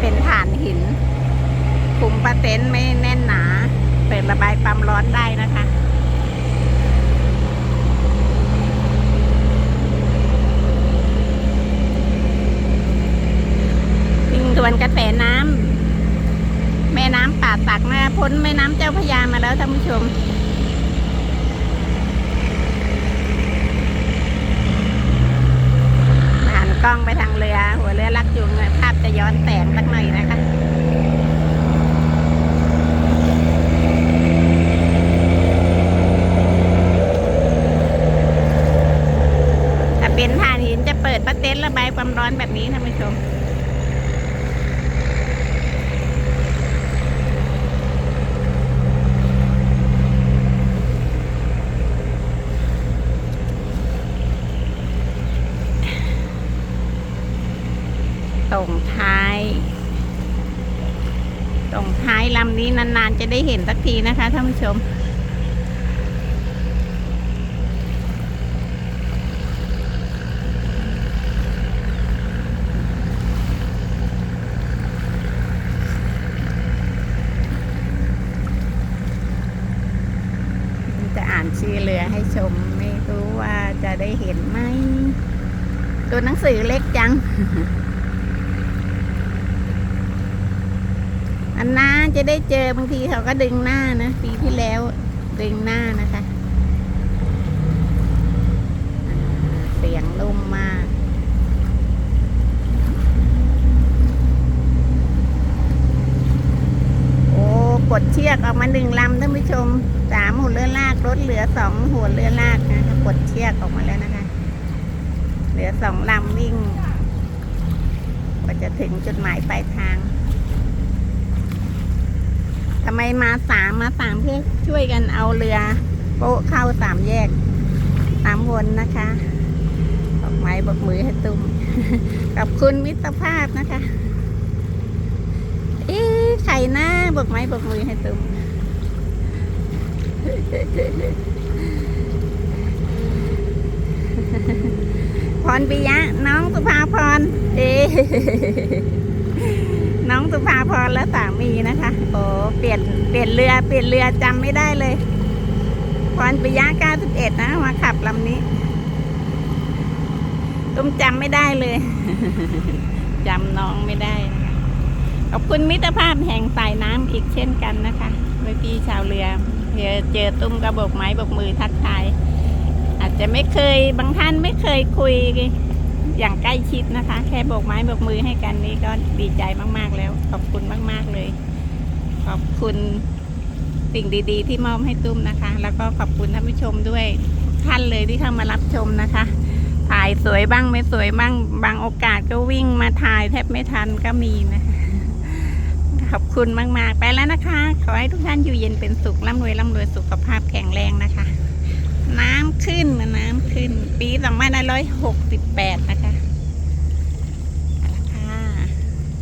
เป็นฐานหินคุมปะเต็นไม่แน่นหนา เปิดระบายความร้อนได้นะคะวิ่งทวนกระแสน้ำแม่น้ำป่าตักนะพ้นแม่น้ำเจ้าพยามาแล้วท่านผู้ชม หันก ล้องไปทางเรือ หัวเรือลักจูงภาพจะย้อนแสงสักหน่อยนะคะถ้าเป็นถ่านหินจะเปิดประเต็นท์ระบายความร้อนแบบนี้ท่านผู้ชม ตรงท้ายตรงท้ายลำนี้นานๆจะได้เห็นสักทีนะคะท่านผู้ชม จะอ่านชื่อเรือให้ชมไม่รู้ว่าจะได้เห็นไหม ตัวหนังสือเล็กจัง อันน้า จะได้เจอบางทีเขาก็ดึงหน้านะปีที่แล้วดึงหน้านะคะ เสียงนุ่มมากโอ้กดเชือกออกมาหนึ่งลำท่านผู้ชมสามหัวเรือลากรถเหลือสองหัวเรือลากนะคะกดเชือกออกมาแล้วนะคะ เหลือสองลำวิ่งกว่าจะถึงจุดหมายปลายทางำไมมาสามมาสามเพื่อช่วยกันเอาเรือโป๊ะเข้าสามแยกสามวนนะคะบอกไม้บอกมือให้ตุ้มขอบคุณมิตรภาพนะคะเอ๊ะใครหน้าบอกไม้บอกมือให้ตุ้มพรปิยะ น้องสุภาพรเอ๊ะ ภาพรและสามีนะคะโอ้เปลี่ยนเปลี่ยนเรือเปลี่ยนเรือจำไม่ได้เลย พรปิยะ91 นะ มาขับลำนี้ ตุ้มจำไม่ได้เลยจำน้องไม่ได้ขอบคุณมิตรภาพแห่งสายน้ำอีกเช่นกันนะคะเมื่อกี้ชาวเรือเจอเจอตุ้มกระบอกไม้บอกมือทักทาย อาจจะไม่เคยบางท่านไม่เคยคุย อย่างใกล้ชิดนะคะ แค่โบกไม้โบกมือให้กันนี่ก็ดีใจมากๆแล้ว ขอบคุณมาก ๆเลย ขอบคุณสิ่งดี ๆ ที่มอบให้ตุ้มนะคะ แล้วก็ขอบคุณท่านผู้ชมด้วยท่านเลยที่เข้ามารับชมนะคะ ถ่ายสวยบ้างไม่สวยบ้างบางโอกาสก็วิ่งมาถ่ายแทบไม่ทันก็มีนะคะขอบคุณมากๆ ไปแล้วนะคะ ขอให้ทุกท่านอยู่เย็นเป็นสุขร่ำรวยร่ำรวยสุขภาพแข็งแรงนะคะ น้ำขึ้น ปี2568นะคะ